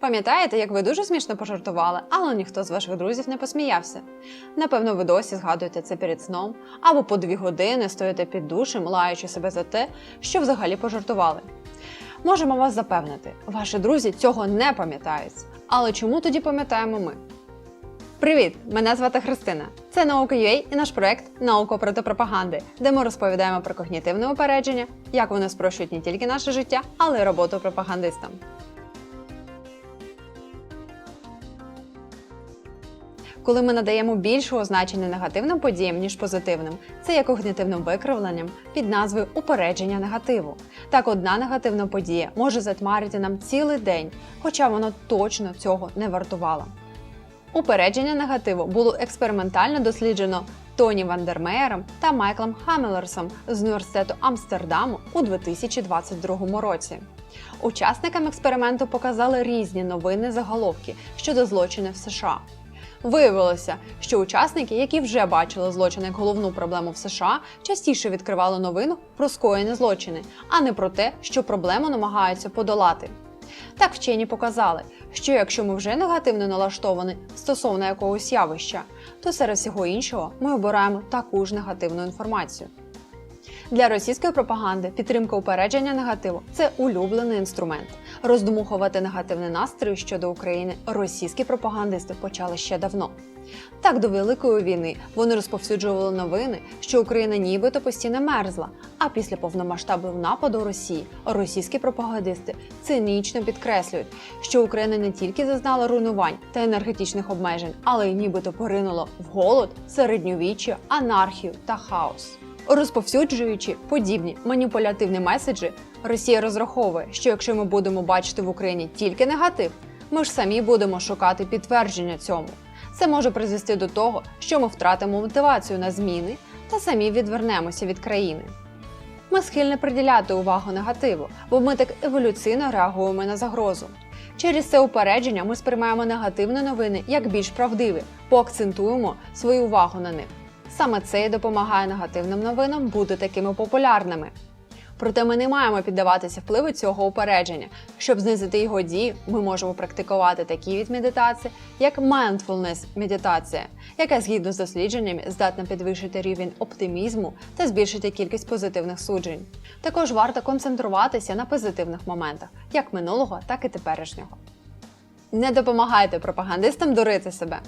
Пам'ятаєте, як ви дуже смішно пожартували, але ніхто з ваших друзів не посміявся? Напевно, ви досі згадуєте це перед сном або по дві години стоїте під душем, лаючи себе за те, що взагалі пожартували. Можемо вас запевнити, ваші друзі цього не пам'ятають. Але чому тоді пам'ятаємо ми? Привіт! Мене звати Христина. Це наука.ua і наш проект Наука проти пропаганди, де ми розповідаємо про когнітивне упередження, як вони спрощують не тільки наше життя, але й роботу пропагандистам. Коли ми надаємо більшого значення негативним подіям, ніж позитивним, це є когнітивним викривленням під назвою упередження негативу. Так, одна негативна подія може затьмарити нам цілий день, хоча воно точно цього не вартувало. Упередження негативу було експериментально досліджено Тоні Вандермеєром та Майклом Хаммелерсом з університету Амстердаму у 2022 році. Учасникам експерименту показали різні новини заголовки щодо злочинів в США. Виявилося, що учасники, які вже бачили злочин як головну проблему в США, частіше відкривали новину про скоєні злочини, а не про те, що проблему намагаються подолати. Так вчені показали, що якщо ми вже негативно налаштовані стосовно якогось явища, то серед всього іншого ми обираємо таку ж негативну інформацію. Для російської пропаганди підтримка упередження негативу це улюблений інструмент. Роздмухувати негативний настрій щодо України російські пропагандисти почали ще давно. Так, до Великої війни вони розповсюджували новини, що Україна нібито постійно мерзла. А після повномасштабного нападу Росії російські пропагандисти цинічно підкреслюють, що Україна не тільки зазнала руйнувань та енергетичних обмежень, але й нібито поринула в голод, середньовіччя, анархію та хаос. Розповсюджуючи подібні маніпулятивні меседжі, Росія розраховує, що якщо ми будемо бачити в Україні тільки негатив, ми ж самі будемо шукати підтвердження цьому. Це може призвести до того, що ми втратимо мотивацію на зміни та самі відвернемося від країни. Ми схильні приділяти увагу негативу, бо ми так еволюційно реагуємо на загрозу. Через це упередження ми сприймаємо негативні новини як більш правдиві, поакцентуємо свою увагу на них. Саме це і допомагає негативним новинам бути такими популярними. Проте ми не маємо піддаватися впливу цього упередження. Щоб знизити його дію, ми можемо практикувати такі від медитації, як mindfulness медитація, яка згідно з дослідженнями здатна підвищити рівень оптимізму та збільшити кількість позитивних суджень. Також варто концентруватися на позитивних моментах, як минулого, так і теперішнього. Не допомагайте пропагандистам дурити себе.